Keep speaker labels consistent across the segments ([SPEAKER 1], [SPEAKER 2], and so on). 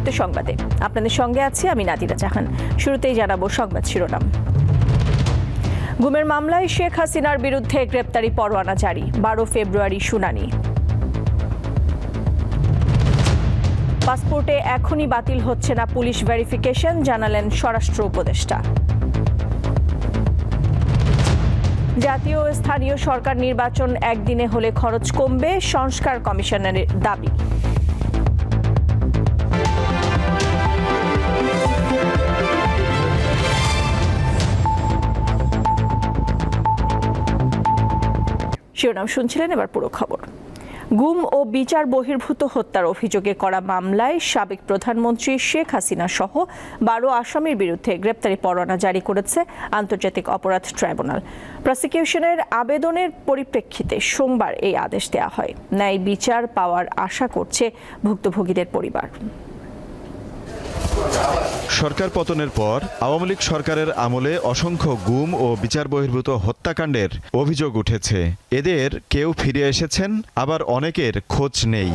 [SPEAKER 1] দীপ্ত সংবাদে। আপনাদের সঙ্গে আছি আমি নাদিরা জাহান। শুরুতেই জানাব সংবাদ শিরোনাম। গুমের মামলায় শেখ হাসিনার বিরুদ্ধে গ্রেপ্তারি পরোয়ানা জারি, বারো ফেব্রুয়ারি শুনানি। পাসপোর্টে এখনই বাতিল হচ্ছে না পুলিশ ভেরিফিকেশন, জানালেন স্বরাষ্ট্র উপদেষ্টা। জাতীয় স্থানীয় সরকার নির্বাচন একদিনে হলে খরচ কমবে, সংস্কার কমিশনের দাবি। শিরোনাম শুনছিলেন এবার পুরো খবর। গুম ও বিচার বহির্ভূত হত্যার অভিযোগে করা মামলায় সাবেক প্রধানমন্ত্রী শেখ হাসিনা সহ বারো আসামির বিরুদ্ধে গ্রেপ্তারি পরোয়ানা জারি করেছে আন্তর্জাতিক অপরাধ ট্রাইব্যুনাল। প্রসিকিউশনের আবেদনের পরিপ্রেক্ষিতে সোমবার এই আদেশ দেওয়া হয়। ন্যায় বিচার পাওয়ার আশা করছে ভুক্তভোগীদের পরিবার।
[SPEAKER 2] সরকার পতনের পর আওয়ামী লীগ সরকারের আমলে অসংখ্য গুম ও বিচার বহির্ভূত হত্যাকাণ্ডের অভিযোগ উঠেছে। এদের কেউ ফিরে এসেছেন, আবার অনেকের খোঁজ নেই।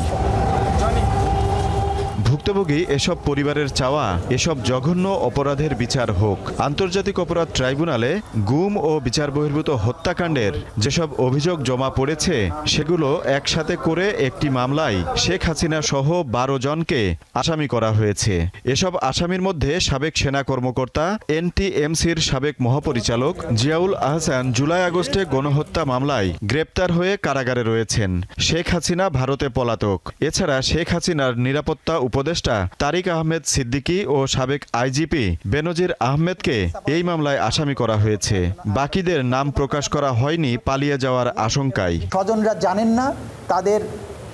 [SPEAKER 2] ভুক্তভোগী এসব পরিবারের চাওয়া, এসব জঘন্য অপরাধের বিচার হোক। আন্তর্জাতিক অপরাধ ট্রাইব্যুনালে গুম ও বিচার বহির্ভূত হত্যাকাণ্ডের যেসব অভিযোগ জমা পড়েছে, সেগুলো একসাথে করে একটি মামলায় শেখ হাসিনা সহ বারো জনকে আসামি করা হয়েছে। এসব আসামির মধ্যে সাবেক সেনা কর্মকর্তা, এনটিএমসির সাবেক মহাপরিচালক জিয়াউল আহসান জুলাই আগস্টে গণহত্যা মামলায় গ্রেপ্তার হয়ে কারাগারে রয়েছেন। শেখ হাসিনা ভারতে পলাতক। এছাড়া শেখ হাসিনার নিরাপত্তা উপদেষ্টা তারিক আহমেদ সিদ্দিকী ও সাবেক আইজিপি বেনজির আহমেদকে এই মামলায় আসামি করা হয়েছে। বাকিদের নাম প্রকাশ করা হয়নি, পালিয়ে যাওয়ার আশঙ্কায়
[SPEAKER 3] স্বজনরা জানেন না, তাদের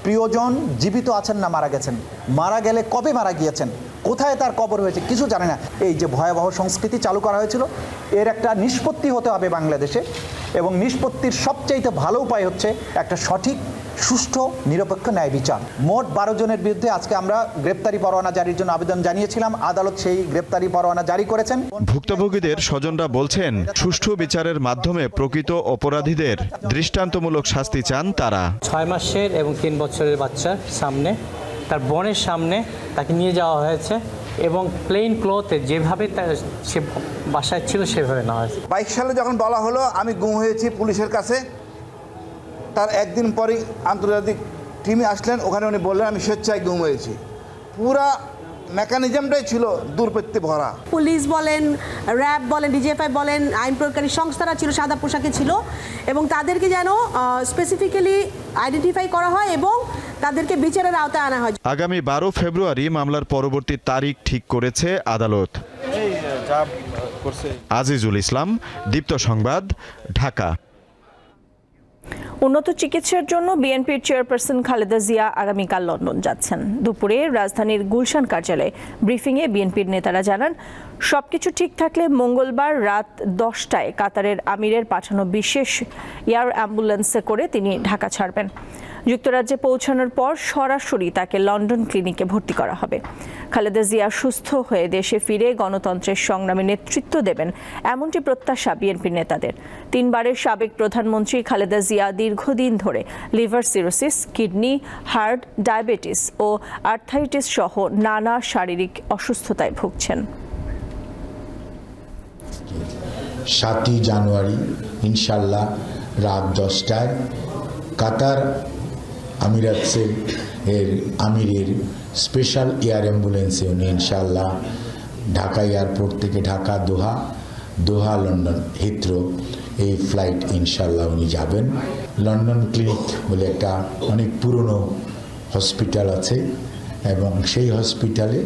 [SPEAKER 3] প্রিয়জন জীবিত আছেন না, মারা গেছেন। মারা গেলে কবে মারা গিয়েছেন? কোথায় তার কবর হয়েছে কিছু জানে না। এই যে ভয়াবহ সংস্কৃতি চালু করা হয়েছিল, এর একটা নিষ্পত্তি হতে হবে বাংলাদেশে এবং নিষ্পত্তির সবচাইতে ভালো উপায় হচ্ছে একটা সঠিক সুষ্ঠু নিরপেক্ষ ন্যায় বিচার। মোট বারো জনের বিরুদ্ধে আজকে আমরা গ্রেপ্তারি পরোয়ানা জারির জন্য আবেদন জানিয়েছিলাম। আদালত সেই গ্রেপ্তারি পরোয়ানা জারি করেছেন।
[SPEAKER 2] ভুক্তভোগীদের স্বজনরা বলছেন সুষ্ঠু বিচারের মাধ্যমে প্রকৃত অপরাধীদের দৃষ্টান্তমূলক শাস্তি চান তারা।
[SPEAKER 4] ছয় মাসের এবং তিন বছরের বাচ্চার সামনে তার বোনের সামনে তাকে নিয়ে যাওয়া হয়েছে এবং প্লেন ক্লোথে যেভাবে তার সে বাসায় ছিল সেভাবে নেওয়া হয়েছে।
[SPEAKER 5] বাইশ সালে যখন বলা হলো আমি গুম হয়েছি পুলিশের কাছে তার একদিন পরেই আন্তর্জাতিক টিমে আসলেন। ওখানে উনি বললেন আমি স্বেচ্ছায় গুম হয়েছি। পুরা মেকানিজমটাই ছিল দুর্বৃত্তি ভরা।
[SPEAKER 6] পুলিশ বলেন র্যাব বলেন ডিজিএফআই বলেন আইন প্রয়োগকারী সংস্থারা ছিল সাদা পোশাকে ছিল এবং তাদেরকে যেন স্পেসিফিক্যালি আইডেন্টিফাই করা হয় এবং তাদেরকে বিচারের আওতায় আনা হয়।
[SPEAKER 2] আগামী বারো ফেব্রুয়ারি মামলার পরবর্তী তারিখ ঠিক করেছে আদালত। আজিজুল ইসলাম দীপ্ত সংবাদ ঢাকা।
[SPEAKER 1] উন্নত চিকিৎসার জন্য বিএনপির চেয়ারপারসন খালেদা জিয়া আগামীকাল লন্ডন যাচ্ছেন। দুপুরে রাজধানীর গুলশান কার্যালয়ে ব্রিফিংয়ে বিএনপির নেতারা জানান, সবকিছু ঠিক থাকলে মঙ্গলবার রাত দশটায় কাতারের আমিরের পাঠানো বিশেষ এয়ার অ্যাম্বুলেন্সে করে তিনি ঢাকা ছাড়বেন। যুক্তরাজ্যে পৌঁছানোর পর সরাসরি তাকে লন্ডন ক্লিনিকে ভর্তি করা হবে। খালেদা জিয়া সুস্থ হয়ে দেশে ফিরে গণতন্ত্রের সংগ্রামে নেতৃত্ব দেবেন এমনটি প্রত্যাশা বিএনপির নেতাদের। তিনবারের সাবেক প্রধানমন্ত্রী খালেদা জিয়া দীর্ঘদিন ধরে liver cirrhosis, kidney, heart, diabetes ও আর্থাইটিস সহ নানা শারীরিক অসুস্থতায় ভুগছেন।
[SPEAKER 7] সাতই জানুয়ারি ইনশাল্লাহ রাত দশটায় কাতার আমিরাতসে এর আমিরের স্পেশাল এয়ার অ্যাম্বুলেন্সে উনি ইনশাল্লাহ ঢাকা এয়ারপোর্ট থেকে Dhaka, Doha Doha, London, Heathrow এই ফ্লাইট ইনশাল্লাহ উনি যাবেন। লন্ডন ক্লিনিক বলে একটা অনেক পুরনো হসপিটাল আছে এবং সেই হসপিটালে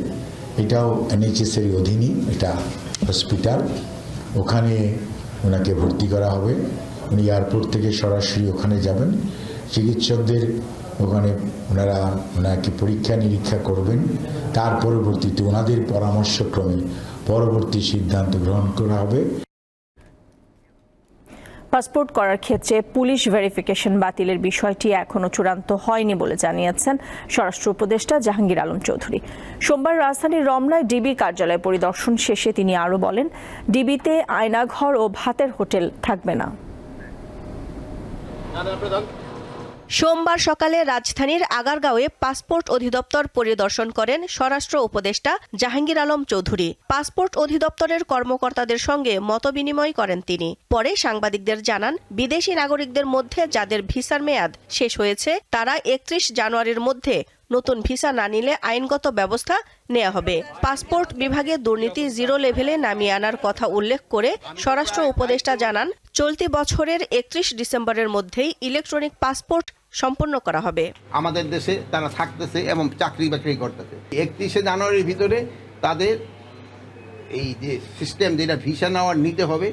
[SPEAKER 7] এটাও এনএইচএসের অধীনই এটা হসপিটাল ওখানে ওনাকে ভর্তি করা হবে। উনি এয়ারপোর্ট থেকে সরাসরি ওখানে যাবেন। চিকিৎসকদের ওখানে ওনারা ওনাকে পরীক্ষা নিরীক্ষা করবেন। তার পরবর্তীতে ওনাদের পরামর্শক্রমে পরবর্তী সিদ্ধান্ত গ্রহণ করা হবে।
[SPEAKER 1] পাসপোর্ট করার ক্ষেত্রে পুলিশ ভেরিফিকেশন বাতিলের বিষয়টি এখনও চূড়ান্ত হয়নি বলে জানিয়েছেন স্বরাষ্ট্র উপদেষ্টা জাহাঙ্গীর আলম চৌধুরী। সোমবার রাজধানীর রমনায় ডিবি কার্যালয় পরিদর্শন শেষে তিনি আরও বলেন ডিবিতে আয়নাঘর ও ভাতের হোটেল থাকবে না।
[SPEAKER 8] সোমবার সকালে রাজধানীর আগারগাঁওয়ে পাসপোর্ট অধিদপ্তর পরিদর্শন করেন স্বরাষ্ট্র উপদেষ্টা জাহাঙ্গীর আলম চৌধুরী। পাসপোর্ট অধিদপ্তরের কর্মকর্তাদের সঙ্গে মতবিনিময় করেন তিনি। পরে সাংবাদিকদের জানান, বিদেশি নাগরিকদের মধ্যে যাদের ভিসার মেয়াদ শেষ হয়েছে, তারা একত্রিশ জানুয়ারির মধ্যে নতুন ভিসা না নিলে আইনগত ব্যবস্থা নেওয়া হবে। পাসপোর্ট বিভাগে দুর্নীতি জিরো লেভেলে নামিয়ে আনার কথা উল্লেখ করে স্বরাষ্ট্র উপদেষ্টা জানান, চলতি বছরের একত্রিশ ডিসেম্বরের মধ্যেই ইলেকট্রনিক পাসপোর্ট সম্পন্ন করা হবে।
[SPEAKER 9] আমাদের দেশে তারা থাকতেছে এবং চাকরি বাকরি করতেছে। একত্রিশে জানুয়ারির ভিতরে তাদের এই যে সিস্টেম যেটা ভিসা নেওয়ার নিতে হবে,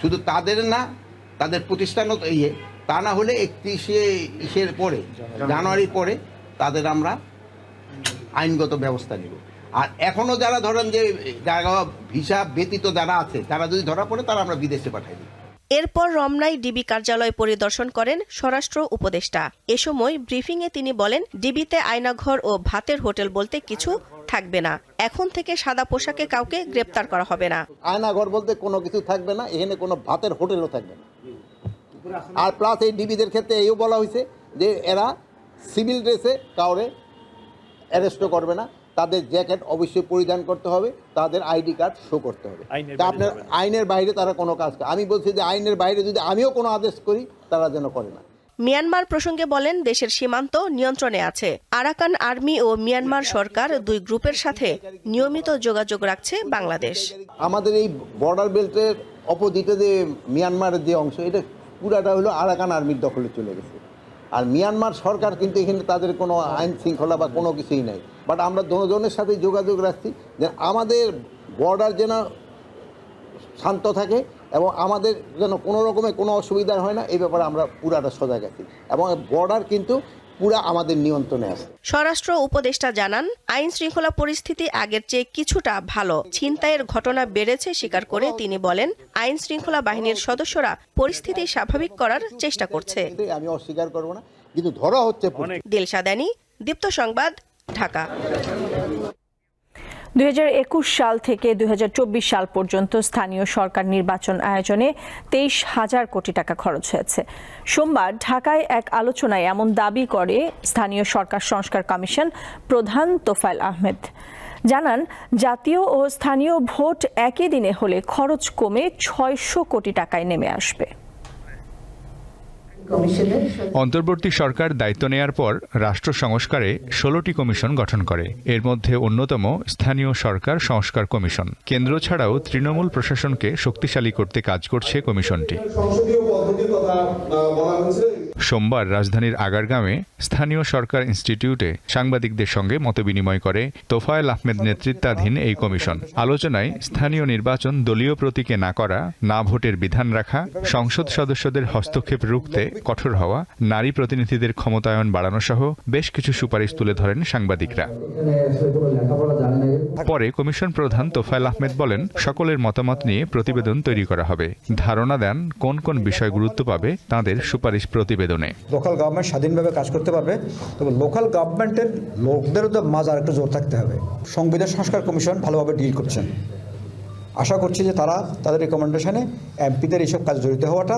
[SPEAKER 9] শুধু তাদের না, তাদের প্রতিষ্ঠানও ইয়ে তা না হলে একত্রিশে ইসের পরে, জানুয়ারির পরে তাদের আমরা আইনগত ব্যবস্থা নিব। আর এখনও যারা ধরেন যে যারা ভিসা ব্যতীত যারা আছে তারা যদি ধরা পড়ে তারা আমরা বিদেশে পাঠাই দিই।
[SPEAKER 8] এরপর রমনায় ডিবি কার্যালয় পরিদর্শন করেন স্বরাষ্ট্র উপদেষ্টা। এ সময় ব্রিফিংয়ে তিনি বলেন ডিবিতে আয়নাঘর ও ভাতের হোটেল বলতে কিছু থাকবে না। এখন থেকে সাদা পোশাকে কাউকে গ্রেপ্তার করা হবে না।
[SPEAKER 10] আয়নাঘর বলতে কোনো কিছু থাকবে না এখানে কোনো ভাতের হোটেলও থাকবে না। আর প্লাস এই ডিবিদের ক্ষেত্রে এও বলা হয়েছে যে এরা সিভিল ড্রেসে কাউরে অ্যারেস্টও করবে না। তাদের জ্যাকেট অবশ্যই পরিধান করতে হবে। তাদের আইডি কার্ড শো করতে হবে। আপনার আইনের বাইরে তারা কোনো কাজ করে। আমি বলছি যে আইনের বাইরে যদি আমিও কোনো আদেশ করি তারা যেন করে না।
[SPEAKER 8] মিয়ানমার প্রসঙ্গে বলেন দেশের সীমান্ত নিয়ন্ত্রণে আছে। আরাকান আর্মি ও মিয়ানমার সরকার দুই গ্রুপের সাথে নিয়মিত যোগাযোগ রাখছে বাংলাদেশ।
[SPEAKER 10] আমাদের এই বর্ডার বেল্টের অপোজিটে যে মিয়ানমারের যে অংশ এটা পুরাটা হলো আরাকান আর্মির দখলে চলে গেছে। আর মিয়ানমার সরকার কিন্তু এখানে তাদের কোনো আইন শৃঙ্খলা বা কোনো কিছুই নাই। বাট আমরা দুজনের সাথে যোগাযোগ রাখছি যে আমাদের বর্ডার যেন শান্ত থাকে এবং আমাদের যেন কোনো রকমের কোনো অসুবিধা হয় না, এই ব্যাপারে আমরা পুরাটা সজাগ আছি। এবং বর্ডার কিন্তু পুরা আমাদের নিয়ন্ত্রণে আছে।
[SPEAKER 8] স্বরাষ্ট্র উপদেষ্টা জানান আইন শৃঙ্খলা পরিস্থিতি আগের চেয়ে কিছুটা ভালো। ছিনতাইয়ের ঘটনা বেড়েছে স্বীকার করে তিনি বলেন আইন শৃঙ্খলা বাহিনীর সদস্যরা পরিস্থিতি স্বাভাবিক করার চেষ্টা করছে।
[SPEAKER 10] আমি অস্বীকার করব না কিন্তু ধরা হচ্ছে
[SPEAKER 8] দিলশাদানি দীপ্ত সংবাদ ঢাকা।
[SPEAKER 1] দুই হাজার একুশ সাল থেকে দুই হাজার চব্বিশ সাল পর্যন্ত স্থানীয় সরকার নির্বাচন আয়োজনে তেইশ হাজার কোটি টাকা খরচ হয়েছে। সোমবার ঢাকায় এক আলোচনায় এমন দাবি করে স্থানীয় সরকার সংস্কার কমিশন প্রধান তোফায়েল আহমেদ। জানান, জাতীয় ও স্থানীয় ভোট একই দিনে হলে খরচ কমে ছয়শো কোটি টাকায় নেমে আসবে।
[SPEAKER 11] অন্তর্বর্তী সরকার দায়িত্ব নেয়ার পর রাষ্ট্র সংস্কারে ষোলোটি কমিশন গঠন করে। এর মধ্যে অন্যতম স্থানীয় সরকার সংস্কার কমিশন। কেন্দ্র ছাড়াও তৃণমূল প্রশাসনকে শক্তিশালী করতে কাজ করছে কমিশনটি। সোমবার রাজধানীর আগারগাঁওয়ে স্থানীয় সরকার ইনস্টিটিউটে সাংবাদিকদের সঙ্গে মতবিনিময় করে তোফায়েল আহমেদ নেতৃত্বাধীন এই কমিশন। আলোচনায় স্থানীয় নির্বাচন দলীয় প্রতীকে না করা, না ভোটের বিধান রাখা, সংসদ সদস্যদের হস্তক্ষেপ রুখতে কঠোর হওয়া, নারী প্রতিনিধিদের ক্ষমতায়ন বাড়ানো সহ বেশ কিছু সুপারিশ তুলে ধরেন সাংবাদিকরা। পরে কমিশন প্রধান তোফায়েল আহমেদ বলেন, সকলের মতামত নিয়ে প্রতিবেদন তৈরি করা হবে। ধারণা দেন কোন কোন বিষয় গুরুত্ব পাবে, তাদের সুপারিশ প্রতিবেদনে।
[SPEAKER 12] লোকাল গভর্নমেন্ট স্বাধীনভাবে কাজ করতে পারবে। তবে লোকাল গভর্নমেন্টের লোকদেরও তো মাঝ আর একটু জোর থাকতে হবে। সংবিধান সংস্কার কমিশন ভালোভাবে ডিল করছেন আশা করছি যে তারা তাদের রিকমেন্ডেশনে এমপিদের এইসব কাজ জড়িত হওয়াটা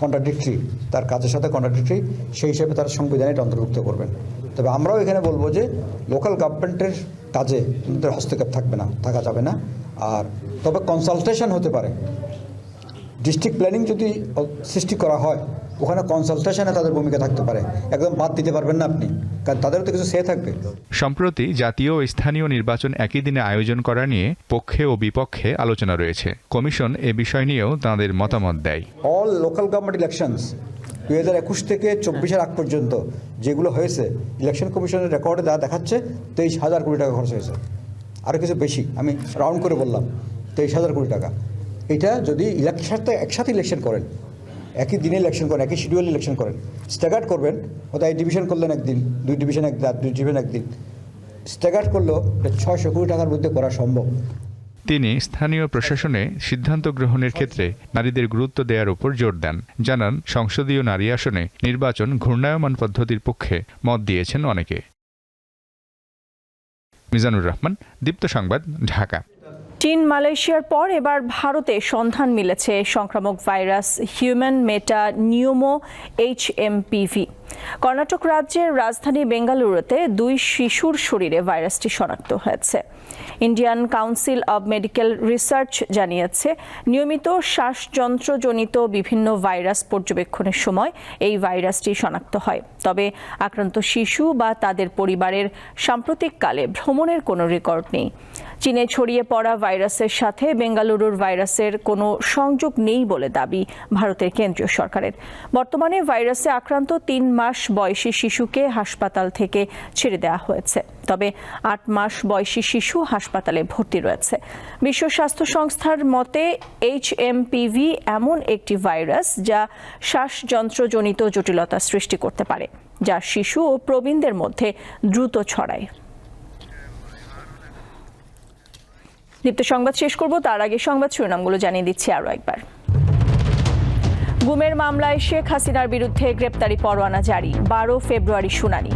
[SPEAKER 12] কন্ট্রাডিক্টরি তার কাজের সাথে কন্ট্রাডিক্টরি সেই হিসেবে তারা সংবিধানে এটা অন্তর্ভুক্ত করবেন। তবে আমরাও এখানে বলব যে লোকাল গভর্নমেন্টের কাজে আমাদের হস্তক্ষেপ থাকবে না, থাকা যাবে না। আর তবে কনসালটেশন হতে পারে। ডিস্ট্রিক্ট প্ল্যানিং যদি সৃষ্টি করা হয় ওখানে কনসালটেশনে তাদের ভূমিকা থাকতে পারে। একদম বাদ দিতে পারবেন না আপনি। কারণ তাদেরও তো কিছু সে থাকবে।
[SPEAKER 11] সম্প্রতি জাতীয় ও স্থানীয় নির্বাচন একই দিনে আয়োজন করা নিয়ে পক্ষে ও বিপক্ষে আলোচনা রয়েছে। কমিশন এ বিষয় নিয়েও তাদের মতামত দেয়।
[SPEAKER 12] অল লোকাল গভর্নমেন্ট ইলেকশনস দুই হাজার একুশ থেকে চব্বিশের আগ পর্যন্ত যেগুলো হয়েছে ইলেকশন কমিশনের রেকর্ডে যা দেখাচ্ছে তেইশ হাজার কোটি টাকা খরচ হয়েছে। আরও কিছু বেশি আমি রাউন্ড করে বললাম তেইশ হাজার কোটি টাকা। এটা যদি ইলেকশনটা একসাথে ইলেকশন করেন একই দিনে ইলেকশন করেন, একই শিডিউল ইলেকশন করেন। স্ট্যাগার্ড করবেন এই ডিভিশন করলেন একদিন, দুই ডিভিশন এক দুই ডিভিশন একদিন। স্ট্যাগার্ড করলেও ছয়শো কোটি টাকার মধ্যে করা সম্ভব।
[SPEAKER 11] তিনি স্থানীয় প্রশাসনে সিদ্ধান্ত গ্রহণের ক্ষেত্রে নারীদের গুরুত্ব দেওয়ার উপর জোর দেন। জানান, সংসদীয় নারী আসনে নির্বাচন ঘূর্ণায়মান পদ্ধতির পক্ষে মত দিয়েছেন অনেকে। মিজানুর রহমান, দীপ্ত সংবাদ, ঢাকা।
[SPEAKER 1] চীন মালয়েশিয়ার পর এবার ভারতে সন্ধান মিলেছে সংক্রামক virus human meta pneumo H MPV Karnataka রাজ্যের রাজধানী বেঙ্গালুরুতে দুই শিশুর শরীরে ভাইরাসটি শনাক্ত হয়েছে। Indian Council of Medical Research জানিয়েছে, নিয়মিত শ্বাসযন্ত্রজনিত বিভিন্ন ভাইরাস পর্যবেক্ষণের সময় এই ভাইরাসটি শনাক্ত হয়। তবে আক্রান্ত শিশু বা তাদের পরিবারের সাম্প্রতিককালে ভ্রমণের কোনো রেকর্ড নেই। চীনে ছড়িয়ে পড়া ভাইরাসের সাথে বেঙ্গালুরুর ভাইরাসের কোনো সংযোগ নেই বলে দাবি ভারতের কেন্দ্রীয় সরকারের। বর্তমানে ভাইরাসে আক্রান্ত তিন মাস বয়সী শিশুকে হাসপাতাল থেকে ছেড়ে দেওয়া হয়েছে। তবে আট মাস বয়সী শিশু হাসপাতালে ভর্তি রয়েছে। বিশ্ব স্বাস্থ্য সংস্থার মতে, এইচ এমপিভি এমন একটি ভাইরাস যা শ্বাসযন্ত্রজনিত জটিলতা সৃষ্টি করতে পারে, যা শিশু ও প্রবীণদের মধ্যে দ্রুত ছড়ায়। দীপ্ত সংবাদ শেষ করব, তার আগে সংবাদ শিরোনামগুলো জানিয়ে দিচ্ছি আরও একবার। গুমের মামলায় শেখ হাসিনার বিরুদ্ধে গ্রেপ্তারি পরোয়ানা জারি, বারো ফেব্রুয়ারি শুনানি।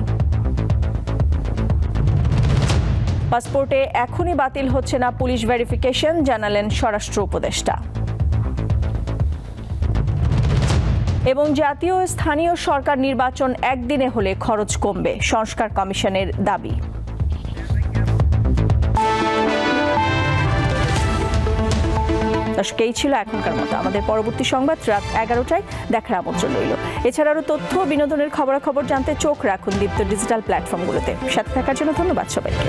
[SPEAKER 1] পাসপোর্টে এখনই বাতিল হচ্ছে না পুলিশ ভেরিফিকেশন, জানালেন স্বরাষ্ট্র উপদেষ্টা। এবং জাতীয় স্থানীয় সরকার নির্বাচন একদিনে হলে খরচ কমবে, সংস্কার কমিশনের দাবি। দর্শক এই ছিল এখনকার মতো। আমাদের পরবর্তী সংবাদ রাত এগারোটায় দেখার আমন্ত্রণ রইল। এছাড়া আরও তথ্য, বিনোদনের খবরাখবর জানতে চোখ রাখুন দীপ্ত ডিজিটাল প্ল্যাটফর্মগুলোতে। সাথে থাকার জন্য ধন্যবাদ সবাইকে।